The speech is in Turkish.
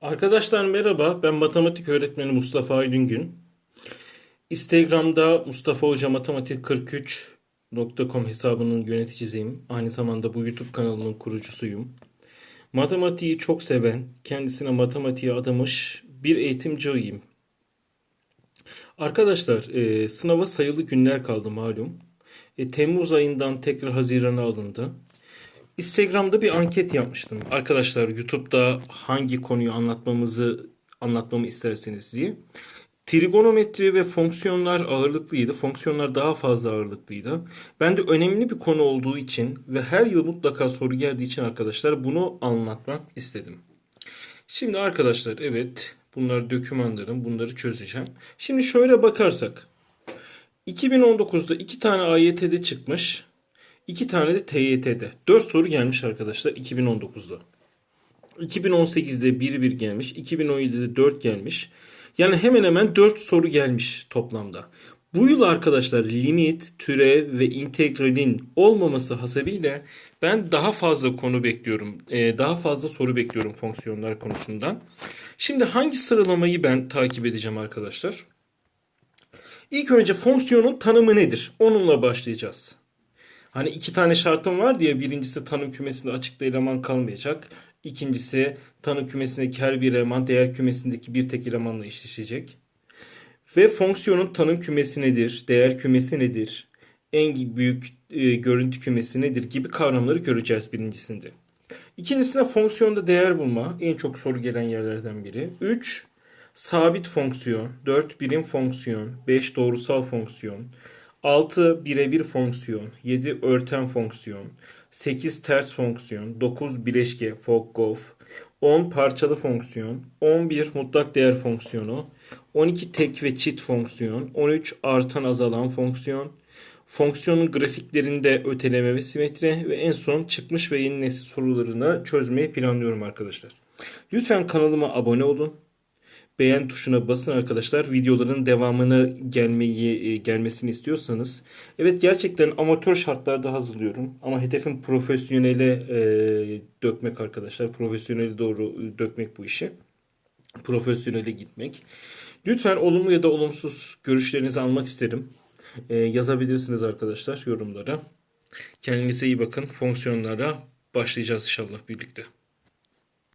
Arkadaşlar merhaba, ben matematik öğretmeni Mustafa Aydın Instagram'da Mustafa Hoca Matematik 43.com hesabının yöneticisiyim. Aynı zamanda bu YouTube kanalının kurucusuyum. Matematiği çok seven, kendisine matematiğe adamış bir eğitimciyim. Arkadaşlar, e, sınava sayılı günler kaldı malum. E, Temmuz ayından tekrar Haziran'a alındı. Instagram'da bir anket yapmıştım. Arkadaşlar YouTube'da hangi konuyu anlatmamızı anlatmamı isterseniz diye. Trigonometri ve fonksiyonlar ağırlıklıydı. Fonksiyonlar daha fazla ağırlıklıydı. Ben de önemli bir konu olduğu için ve her yıl mutlaka soru geldiği için arkadaşlar bunu anlatmak istedim. Şimdi arkadaşlar evet bunlar dokümanlarım. Bunları çözeceğim. Şimdi şöyle bakarsak. 2019'da iki tane AYT'de çıkmış. İki tane de TYT'de. 4 soru gelmiş arkadaşlar 2019'da. 2018'de 1 1 gelmiş. 2017'de 4 gelmiş. Yani hemen hemen 4 soru gelmiş toplamda. Bu yıl arkadaşlar limit, türev ve integralin olmaması hasebiyle ben daha fazla konu bekliyorum. Ee, daha fazla soru bekliyorum fonksiyonlar konusundan. Şimdi hangi sıralamayı ben takip edeceğim arkadaşlar? İlk önce fonksiyonun tanımı nedir? Onunla başlayacağız. Hani iki tane şartım var diye birincisi tanım kümesinde açıkta eleman kalmayacak. İkincisi tanım kümesindeki her bir eleman değer kümesindeki bir tek elemanla eşleşecek. Ve fonksiyonun tanım kümesi nedir? Değer kümesi nedir? En büyük e, görüntü kümesi nedir? Gibi kavramları göreceğiz birincisinde. İkincisinde fonksiyonda değer bulma. En çok soru gelen yerlerden biri. 3. Sabit fonksiyon. 4. Birim fonksiyon. 5. Doğrusal fonksiyon. 6 birebir fonksiyon, 7 örten fonksiyon, 8 ters fonksiyon, 9 bileşke Fock-Goff, 10 parçalı fonksiyon, 11 mutlak değer fonksiyonu, 12 tek ve çift fonksiyon, 13 artan azalan fonksiyon, fonksiyonun grafiklerinde öteleme ve simetri ve en son çıkmış ve yeni nesil sorularını çözmeyi planlıyorum arkadaşlar. Lütfen kanalıma abone olun beğen tuşuna basın arkadaşlar. Videoların devamını gelmeyi e, gelmesini istiyorsanız. Evet gerçekten amatör şartlarda hazırlıyorum. Ama hedefim profesyonele e, dökmek arkadaşlar. Profesyonele doğru e, dökmek bu işi. Profesyonele gitmek. Lütfen olumlu ya da olumsuz görüşlerinizi almak isterim. E, yazabilirsiniz arkadaşlar yorumlara. Kendinize iyi bakın. Fonksiyonlara başlayacağız inşallah birlikte.